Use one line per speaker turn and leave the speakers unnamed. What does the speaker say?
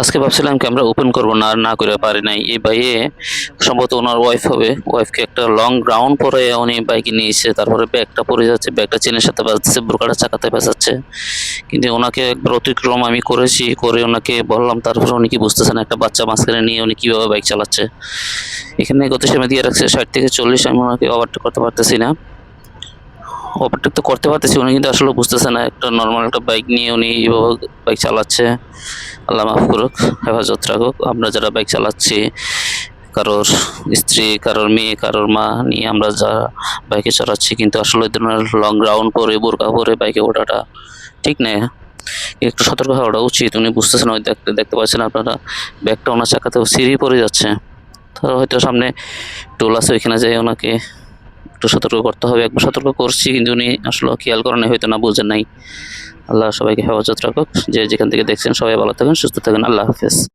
আজকে ভাবছিলাম camera open করব, না আর না করে পারি নাই। এই বাইয়ে সম্ভবত ওনার ওয়াইফ হবে। ওয়াইফকে একটা লং গ্রাউন্ড পরে উনি বাইকে নিয়েছে, তারপরে ব্যাগটা পড়ে যাচ্ছে ব্যাগটা চেনের সাথে বাজছে বোরকাটা চাকাতে বাজাচ্ছে কিন্তু ওনাকে একবার অতিক্রম আমি করেছি, করে ওনাকে বললাম, তারপরে উনি কি বুঝতেছেন, একটা বাচ্চা মাঝখানে নিয়ে উনি কীভাবে বাইক চালাচ্ছে? এখানে গত সময় দিয়ে রাখছে ষাট থেকে চল্লিশ, আমি ওনাকে ওভারটেক করতে পারতেছি না। ওভারটেক তো করতে পারতেছি, উনি কিন্তু আসলে বুঝতেছে না, একটা নর্মাল একটা বাইক নিয়ে উনি বাইক চালাচ্ছে। আল্লাহ মাফ করুক, হেফাজত রাখুক, আমরা যারা বাইক চালাচ্ছি, কারোর স্ত্রী, কারোর মেয়ে, কারোর মা নিয়ে আমরা যা বাইকে চালাচ্ছি, কিন্তু আসলে এই ধরনের লং গ্রাউন্ড পরে, বোরকা পরে বাইকে ওঠাটা ঠিক নেই একটু সতর্ক হওয়াটা উচিত, উনি বুঝতেছেন ওই দেখতে দেখতে পাচ্ছেন আপনারা, ব্যাগটা ওনার চাকাতেও সিঁড়ি পড়ে যাচ্ছে। তো হয়তো সামনে টোল আছে, ওইখানে যাই ওনাকে একটু সতর্ক করতে হবে, একবার সতর্ক করছি, কিন্তু উনি আসলে খেয়াল করেন হয়তো না বুঝেন নাই। আল্লাহ সবাইকে হেফাজত রাখুক। যে যেখান থেকে দেখছেন সবাই ভালো থাকেন সুস্থ থাকেন আল্লাহ হাফেজ।